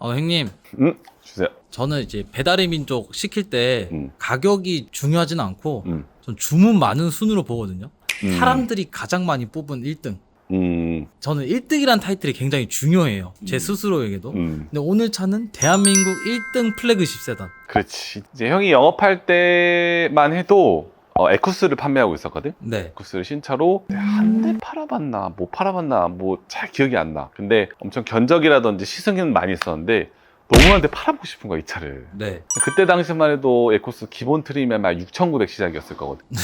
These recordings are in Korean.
어, 형님. 음, 주세요. 저는 이제 배달의 민족 시킬 때 음. 가격이 중요하진 않고 음. 전 주문 많은 순으로 보거든요. 음. 사람들이 가장 많이 뽑은 1등. 음, 저는 1등이란 타이틀이 굉장히 중요해요. 제 스스로에게도. 음. 근데 오늘 차는 대한민국 1등 플래그십 세단. 그렇지. 이제 형이 영업할 때만 해도 어, 에쿠스를 판매하고 있었거든. 네. 에쿠스를 신차로 한 대 팔아봤나, 뭐 팔아봤나, 뭐 잘 기억이 안 나. 근데 엄청 견적이라든지 시승은 많이 있었는데 너무한테 팔아보고 싶은 거야 이 차를. 네. 그때 당시만 해도 에코스 기본 트림에 막 6,900 시작이었을 거거든.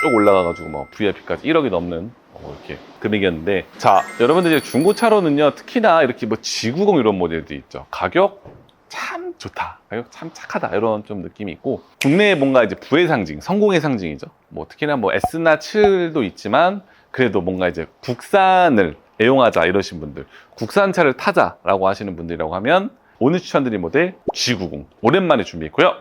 쭉 올라가가지고 뭐 VIP까지 1억이 넘는 어, 이렇게 금액이었는데 자 여러분들 이제 중고차로는요 특히나 이렇게 뭐 G90 이런 모델도 있죠. 가격 참 좋다. 참 착하다. 이런 좀 느낌이 있고 국내에 뭔가 이제 부의 상징, 성공의 상징이죠. 뭐 특히나 뭐 S나 7도 있지만 그래도 뭔가 이제 국산을 애용하자 이러신 분들, 국산차를 타자라고 하시는 분들이라고 하면 오늘 추천드릴 모델 G90 오랜만에 준비했고요.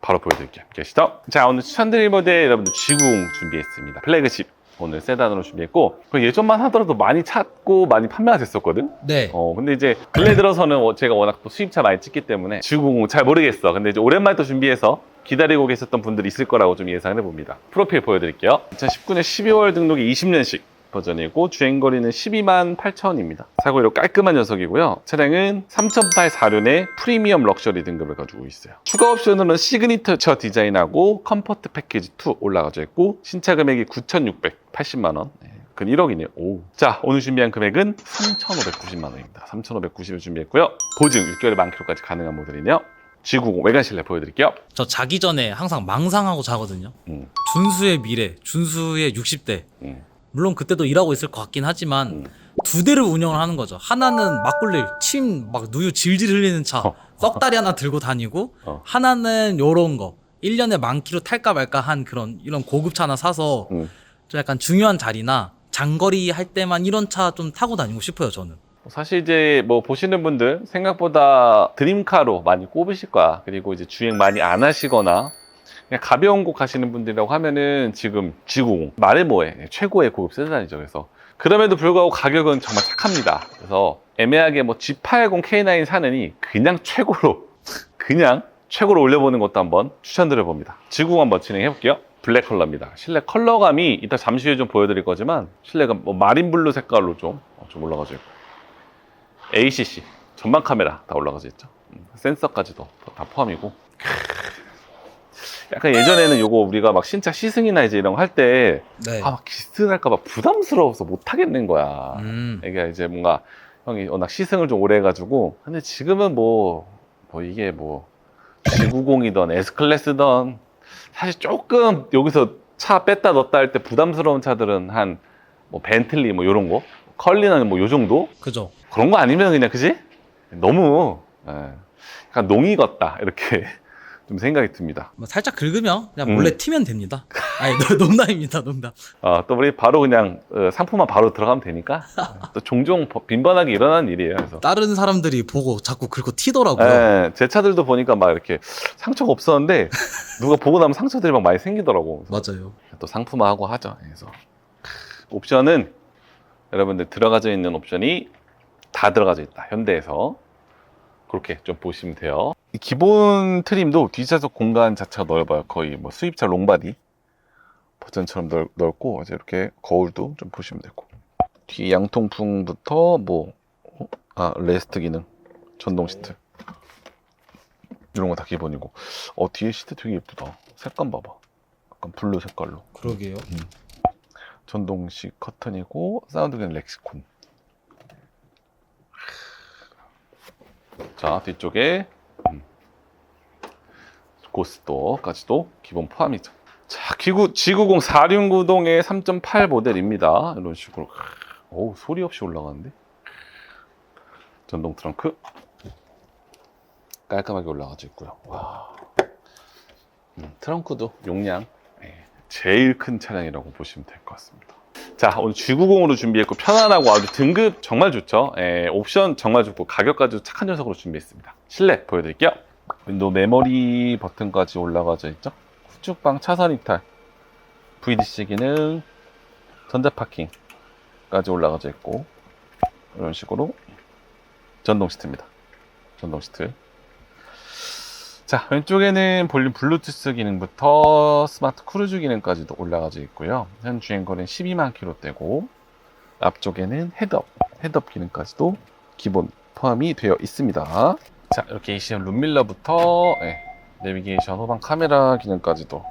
바로 보여드릴게요. 계시죠? 자, 오늘 추천드릴 모델 여러분들 G90 준비했습니다. 플래그십 오늘 세단으로 준비했고 그 예전만 하더라도 많이 찾고 많이 판매가 됐었거든. 네. 어, 근데 이제 근래 들어서는 어, 제가 워낙 또 수입차 많이 찍기 때문에 G90 잘 모르겠어. 근데 이제 오랜만에 또 준비해서 기다리고 계셨던 분들이 있을 거라고 좀 예상을 해봅니다. 프로필 보여드릴게요. 2019년 12월 등록이 20년식 버전이고 주행거리는 12만 8천입니다. 사고로 깔끔한 녀석이고요. 차량은 3.8 4륜의 프리미엄 럭셔리 등급을 가지고 있어요. 추가 옵션으로는 시그니처 디자인하고 컴포트 패키지 2 올라가져 있고 신차 금액이 9,680만 원. 네, 근 1억이네요. 오. 자, 오늘 준비한 금액은 3,590만 원입니다. 3,590을 준비했고요. 보증 6개월에 만 킬로까지 가능한 모델이네요. G90 외관 실내 보여드릴게요. 저 자기 전에 항상 망상하고 자거든요. 음, 준수의 미래, 준수의 60대. 음, 물론 그때도 일하고 있을 것 같긴 하지만 음. 두 대를 운영을 하는 거죠. 하나는 막걸리 침 막 누유 질질 흘리는 차 어. 썩다리 하나 들고 다니고 어. 하나는 요런 거 1년에 만 킬로 탈까 말까 한 그런 이런 고급 차 하나 사서 음. 좀 약간 중요한 자리나 장거리 할 때만 이런 차 좀 타고 다니고 싶어요 저는. 사실 이제 뭐 보시는 분들 생각보다 드림카로 많이 꼽으실 거야. 그리고 이제 주행 많이 안 하시거나 그냥 가벼운 곳 가시는 분들이라고 하면은 지금 G90 말해 뭐해 최고의 고급 세단이죠. 그래서 그럼에도 불구하고 가격은 정말 착합니다. 그래서 애매하게 뭐 G80 K9 사느니 그냥 최고로 그냥 최고로 올려보는 것도 한번 추천드려 봅니다. G90 한번 진행해 볼게요. 블랙 컬러입니다. 실내 컬러감이 이따 잠시 후에 좀 보여드릴 거지만 실내가 뭐 마린 블루 색깔로 좀, 어, 좀 올라가져 있고 ACC 전방 카메라 다 올라가져 있죠. 음, 센서까지도 다 포함이고. 약간 예전에는 요거 우리가 막 신차 시승이나 이제 이런 거 할 때 네. 아, 막 기스날까 봐 부담스러워서 못 하겠는 거야. 음. 이게 이제 뭔가 형이 워낙 시승을 좀 오래 해가지고 근데 지금은 뭐, 뭐 이게 뭐 G90이던 S클래스던 사실 조금 여기서 차 뺐다 넣었다 할 때 부담스러운 차들은 한 뭐 벤틀리 뭐 요런 거 컬리는 뭐 요 정도 그죠. 그런 거 아니면 그냥 그지 너무 예, 약간 농이 같다 이렇게 좀 생각이 듭니다. 뭐 살짝 긁으면 그냥 음. 몰래 튀면 됩니다. 아니 노- 농담입니다 농담. 어, 또 우리 바로 그냥 어, 상품만 바로 들어가면 되니까 어, 또 종종 버- 빈번하게 일어나는 일이에요. 그래서 다른 사람들이 보고 자꾸 긁고 튀더라고요. 예, 제 차들도 보니까 막 이렇게 상처가 없었는데 누가 보고 나면 상처들이 막 많이 생기더라고. 그래서 맞아요. 또 상품화하고 하죠. 그래서 크, 옵션은 여러분들 들어가져 있는 옵션이 다 들어가져 있다. 현대에서 그렇게 좀 보시면 돼요. 이 기본 트림도 뒷좌석 공간 자체가 넓어요. 거의 뭐 수입차 롱바디 버전처럼 넓, 넓고 이제 이렇게 거울도 좀 보시면 되고 뒤 양통풍부터 뭐 어? 아, 레스트 기능 전동 시트 이런 거 다 기본이고 어 뒤에 시트 되게 예쁘다. 색감 봐봐. 약간 블루 색깔로. 그러게요. 전동식 커튼이고 사운드는 렉시콘 자 뒤쪽에 음, 고스도까지도 기본 포함이죠. 자 기구 G90 4륜구동의 3.8 모델입니다. 이런 식으로. 오 소리 없이 올라가는데? 전동 트렁크. 깔끔하게 올라가져 있고요. 와. 음, 트렁크도. 용량. 예, 제일 큰 차량이라고 보시면 될 것 같습니다. 자, 오늘 G90으로 준비했고 편안하고 아주 등급 정말 좋죠. 예, 옵션 정말 좋고 가격까지 착한 녀석으로 준비했습니다. 실내 보여드릴게요. 윈도우 메모리 버튼까지 올라가져 있죠. 후측방 차선 이탈, VDC 기능, 전자 파킹까지 올라가져 있고 이런 식으로 전동 시트입니다. 전동 시트. 자, 왼쪽에는 볼륨 블루투스 기능부터 스마트 크루즈 기능까지도 올라가져 있고요. 현 주행거리는 12만 킬로대고 앞쪽에는 헤드업, 헤드업 기능까지도 기본 포함이 되어 있습니다. 자, 이렇게 ACM 룸밀러부터 예, 내비게이션 후방 카메라 기능까지도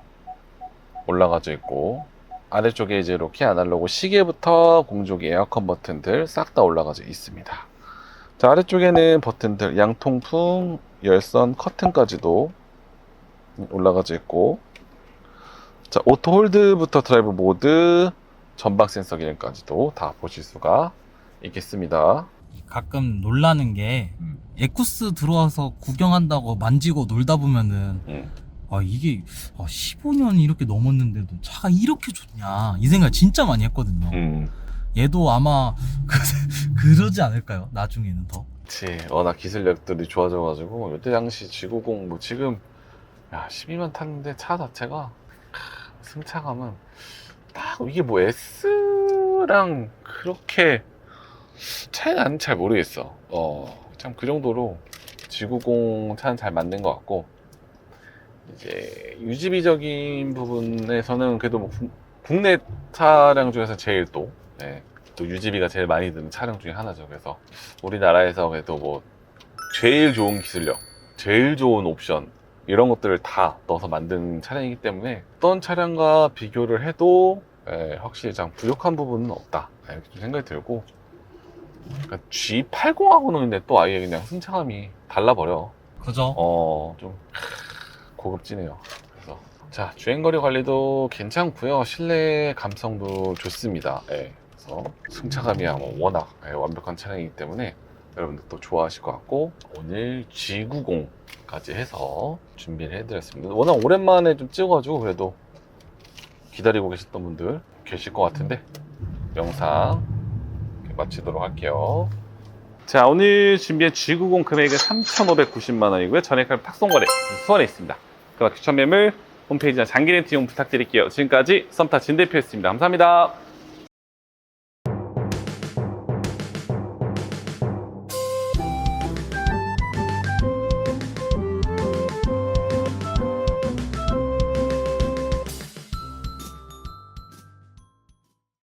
올라가져 있고 아래쪽에 이제 이렇게 아날로그 시계부터 공조기 에어컨 버튼들 싹 다 올라가져 있습니다. 자, 아래쪽에는 버튼들 양통풍, 열선, 커튼까지도 올라가져 있고 자, 오토 홀드부터 드라이브 모드, 전방 센서 기능까지도 다 보실 수가 있겠습니다. 가끔 놀라는 게 음. 에쿠스 들어와서 구경한다고 만지고 놀다 보면은 음. 아 이게 아, 15년 이렇게 넘었는데도 차가 이렇게 좋냐 이 생각 진짜 많이 했거든요. 음. 얘도 아마 그, 그러지 않을까요? 나중에는 더. 그치. 워낙 기술력들이 좋아져가지고 이때 당시 G90 뭐 지금 야 12만 탔는데 차 자체가 크, 승차감은 딱 이게 뭐 S랑 그렇게 차이 나는 잘 모르겠어. 어 참 그 정도로 G90 차는 잘 만든 것 같고 이제 유지비적인 부분에서는 그래도 뭐 국- 국내 차량 중에서 제일 또 예, 또 유지비가 제일 많이 드는 차량 중에 하나죠. 그래서 우리나라에서 그래도 뭐 제일 좋은 기술력, 제일 좋은 옵션 이런 것들을 다 넣어서 만든 차량이기 때문에 어떤 차량과 비교를 해도 예, 확실히 좀 부족한 부분은 없다 예, 이렇게 좀 생각이 들고 그러니까 G80하고는 근데 또 아예 그냥 승차감이 달라버려. 그죠? 어, 좀 고급지네요. 그래서 자 주행거리 관리도 괜찮고요. 실내 감성도 좋습니다. 예, 그래서 승차감이야 뭐 워낙 예, 완벽한 차량이기 때문에 여러분들 또 좋아하실 것 같고 오늘 G90까지 해서 준비를 해드렸습니다. 워낙 오랜만에 좀 찍어가지고 그래도 기다리고 계셨던 분들 계실 것 같은데 영상 마치도록 할게요. 자 오늘 준비한 G90 금액은 3,590만 원이고요. 전액할 탁송거래 수원에 있습니다. 그럼 추천 매물 홈페이지나 장기 렌트 이용 부탁드릴게요. 지금까지 썸타 진 대표였습니다. 감사합니다.